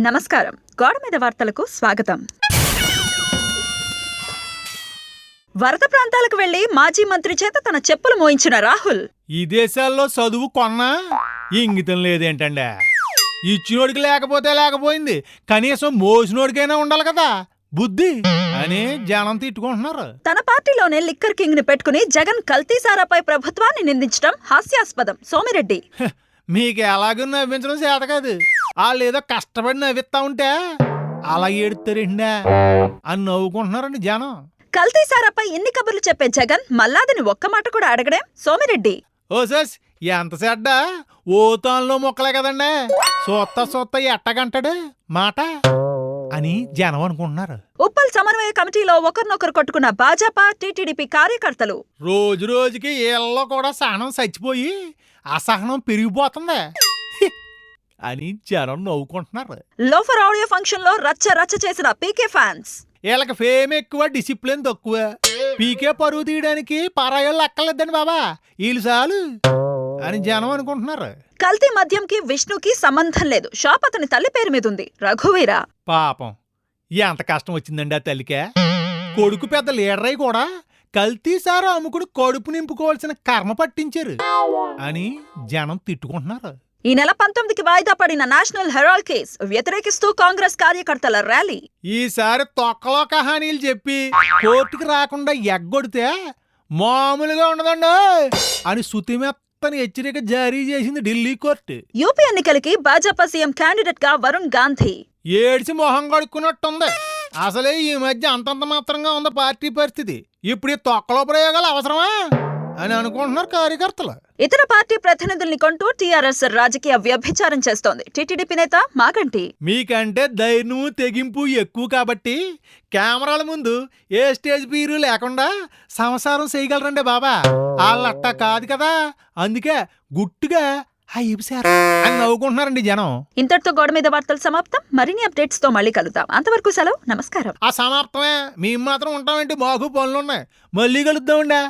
నమస్కారం. గోడ మీద వార్తలకు స్వాగతం. వరద ప్రాంతాలకు వెళ్ళి మాజీ మంత్రి చేత తన చెప్పులు మోయించిన రాహుల్. ఈ దేశాల్లో చదువు కొన్నా ఇంగితం లేదేంటండి? ఇచ్చినోడికి లేకపోతే లేకపోయింది. కనీసం మోసినోడికైనా ఉండాలి కదా? బుద్ధి? అని జనం తిట్టుకుంటున్నారు. తన పార్టీలోనే లిక్కర్ కింగ్ని పెట్టుకుని జగన్ కల్తీ సారాపై ప్రభుత్వాన్ని నిందించడం హాస్యాస్పదం. సోమిరెడ్డి. మీకు ఎలాగో నవ్వించడం చేత కాదు. వాళ్ళు ఏదో కష్టపడి నవ్విస్తా ఉంటే అలా ఏడుతారేంటా అని నవ్వుకుంటున్నారండి జనం. కల్తీ సారాపై ఎన్ని కబుర్లు చెప్పే జగన్? మల్లాదిని ఒక్క మాట కూడా అడగడం సోమిరెడ్డి. ఓ సస్ ఎంత చెడ్డ ఓతాన్లో మొక్కలే కదండి. సొత్త సొత్త ఎట్టగంటాడు? మాట? అని జనం అనుకుంటున్నారు. ఉప్పల్ సమన్వయ కమిటీలో ఒకరినొకరు కొట్టుకున్న భాజపా టీటీడీపీ కార్యకర్తలు. రోజు రోజుకి వీళ్ళలో కూడా సహనం చచ్చిపోయి అసహనం పెరిగిపోతుంది! అని జనం నవ్వుకుంటున్నారు. లోఫర్ ఆడియో ఫంక్షన్లో రచ్చ రచ్చ చేసిన పీకే ఫ్యాన్స్. వీళ్ళకి ఫేమ్ ఎక్కువ డిసిప్లిన్ తక్కువ. పీకే పరువు తీయడానికి పరాయోళ్ళు అక్కర్లేదండి బాబా. వీళ్ళు చాలు అని జనం అనుకుంటున్నారు. కల్తీ మద్యంకి విష్ణుకి సంబంధం లేదు. షాప్ అతని తల్లి పేరు మీద ఉంది. రఘువీర. పాపం. ఎంత కష్టం వచ్చిందండి ఆ తల్లికే. కొడుకు పెద్ద లీడరై కూడా కల్తీ సారా అమ్ముకుడు కడుపు నింపుకోవాల్సిన కర్మ పట్టించారు అని జనం తిట్టుకుంటున్నారు. ఈ నెల పంతొమ్మిదికి వాయిదా పడిన నేషనల్ హెరాల్డ్ కేస్ వ్యతిరేకిస్తూ కాంగ్రెస్ కార్యకర్తల ర్యాలీ. ఈసారి తొక్కలో కహానీలు చెప్పి కోర్టుకి రాకుండా ఎగ్గొడితే మామూలుగా ఉండదండి అని సుతిమెత్తని హెచ్చరిక జారీ చేసింది ఢిల్లీ కోర్టు. యూపీ ఎన్నికలకి భాజపా సీఎం క్యాండిడేట్గా వరుణ్ గాంధీ. ఏడ్చి మొహం కడుక్కున్నట్టుంది. అసలే ఈ మధ్య అంతంత మాత్రంగా ఉంది పార్టీ పరిస్థితి. ఇప్పుడు ఈ తొక్కలో ప్రయోగాలు అవసరమా? అని అనుకుంటున్నారు కార్యకర్తలు. ఇతర పార్టీ ప్రతినిధుల్ని కొంటూ టీఆర్ఎస్ రాజకీయ వ్యభిచారం చేస్తోంది. టీటీడీపీ నేత మాగంటి. మీకంటే ధైర్యము తెగింపు ఎక్కువ కాబట్టి కెమెరాల ముందు ఏ స్టేజ్ పీరు లేకుండా సంసారం చేయగలరండి బాబా. వాళ్ళట్ట కాదు కదా. అందుకే గుట్టుగా అని నవ్వుకుంటున్నారండి జనం. ఇంతటితో గోడ మీద వార్తలు సమాప్తం. మరిన్ని అప్డేట్స్తో మళ్ళీ కలుద్దాం. అంతవరకు సెలవు నమస్కారం. ఆ సమాప్తమే. మేము మాత్రం ఉంటామేంటి మాకు పనులున్నాయి. మళ్ళీ కలుద్దామండి.